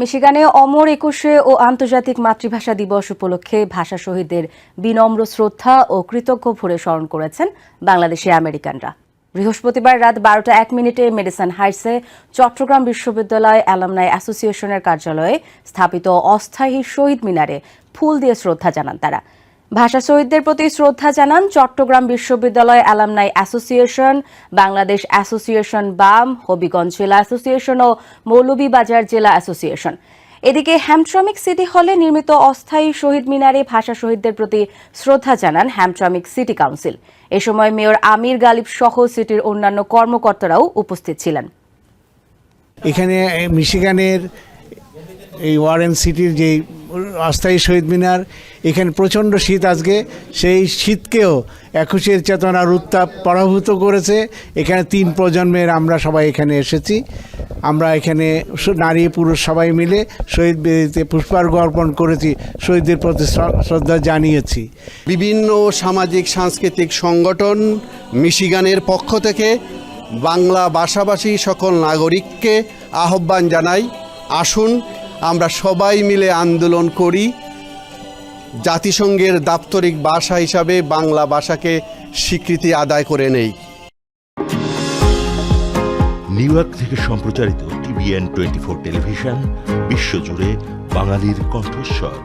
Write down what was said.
মিশিগানে অমর একুশে ও আন্তর্জাতিক মাতৃভাষা দিবস উপলক্ষে ভাষা শহীদদের বিনম্র শ্রদ্ধা ও কৃতজ্ঞ ভরে স্মরণ করেছেন বাংলাদেশি আমেরিকানরা। বৃহস্পতিবার রাত বারোটা এক মিনিটে মেডিসন হাইটসে চট্টগ্রাম বিশ্ববিদ্যালয় অ্যালামনাই অ্যাসোসিয়েশনের কার্যালয়ে স্থাপিত অস্থায়ী শহীদ মিনারে ফুল দিয়ে শ্রদ্ধা জানান তারা। ভাষা শহীদদের প্রতি শ্রদ্ধা জানান চট্টগ্রাম বিশ্ববিদ্যালয় অ্যালামনাই অ্যাসোসিয়েশন, বাংলাদেশ অ্যাসোসিয়েশন, বাম, হবিগঞ্জ জেলা অ্যাসোসিয়েশন ও মৌলভীবাজার জেলা অ্যাসোসিয়েশন। এদিকে হ্যামট্রমিক সিটি হলে নির্মিত অস্থায়ী শহীদ মিনারে ভাষা শহীদদের প্রতি শ্রদ্ধা জানান হ্যামট্রমিক সিটি কাউন্সিল। এ সময় মেয়র আমির গালিব সহ সিটির অন্যান্য কর্মকর্তারাও উপস্থিত ছিলেন। এখানে মিশিগানের এই ওয়ারেন সিটির যে অস্থায়ী শহীদ মিনার, এখানে প্রচণ্ড শীত আজকে, সেই শীতকেও একুশের চেতনার উত্তাপ পরাভূত করেছে। এখানে তিন প্রজন্মের আমরা সবাই এখানে এসেছি। আমরা এখানে নারী, পুরুষ সবাই মিলে শহীদ বেদিতে পুষ্পার্ঘ অর্পণ করেছি, শহীদদের প্রতি শ্রদ্ধা জানিয়েছি। বিভিন্ন সামাজিক, সাংস্কৃতিক সংগঠন মিশিগানের পক্ষ থেকে বাংলা ভাষাভাষী সকল নাগরিককে আহ্বান জানাই। আসুন আমরা সবাই মিলে আন্দোলন করি। জাতিসংঘের দাপ্তরিক ভাষা হিসাবে বাংলা ভাষাকে স্বীকৃতি আদায় করে নেই। নিউ ইয়র্ক থেকে সম্প্রচারিত টিভিএন টোয়েন্টি ফোর টেলিভিশন, বিশ্বজুড়ে বাঙালির কণ্ঠস্বর।